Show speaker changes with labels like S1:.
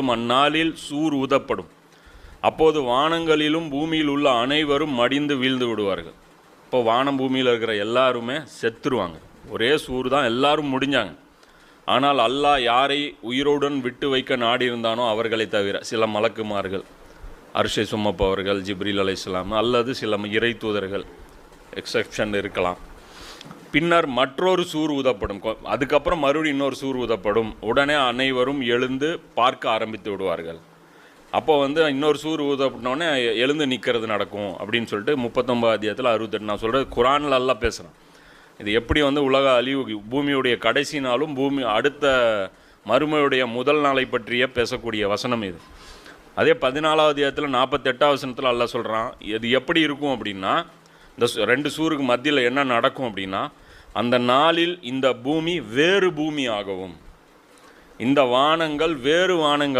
S1: அந்நாளில் சூர் ஊதப்படும். அப்போது வானங்களிலும் பூமியில் உள்ள அனைவரும் மடிந்து வீழ்ந்து விடுவார்கள். இப்போ வானம் பூமியில் இருக்கிற எல்லாருமே செத்துருவாங்க. ஒரே சூர் தான் எல்லாரும் முடிஞ்சாங்க. ஆனால் அல்லாஹ் யாரை உயிரோடன் விட்டு வைக்க நாடியிருந்தானோ அவர்களை தவிர சில மலக்குமார்கள் அரிசை சுமப்பவர்கள் ஜிப்ரீல் அலைஹிஸ்ஸலாம் அல்லது சில இறை தூதர்கள் எக்ஸப்ஷன் இருக்கலாம். பின்னர் மற்றொரு சூர் ஊதப்படும். அதுக்கப்புறம் மறுபடியும் இன்னொரு சூர் ஊதப்படும். உடனே அனைவரும் எழுந்து பார்க்க ஆரம்பித்து விடுவார்கள். அப்போ வந்து இன்னொரு சூர் ஊதப்பட்டோடனே எழுந்து நிற்கிறது நடக்கும் அப்படின்னு சொல்லிட்டு முப்பத்தொம்பது அத்தியாயத்தில் அறுபத்தெட்டு நான் சொல்கிறது குரானில் எல்லாம் பேசுகிறேன் இது எப்படி வந்து உலக அழிவு பூமியுடைய கடைசி நாளும் பூமி அடுத்த மறுமையுடைய முதல் நாளை பற்றிய பேசக்கூடிய வசனம் இது. அதே பதினாலாவது இடத்துல நாற்பத்தெட்டாவது வசனத்தில் அல்ல சொல்கிறான் இது எப்படி இருக்கும் அப்படின்னா இந்த சு- ரெண்டு சூருக்கு மத்தியில் என்ன நடக்கும் அப்படின்னா அந்த நாளில் இந்த பூமி வேறு பூமி ஆகவும் இந்த வானங்கள் வேறு வானங்கள்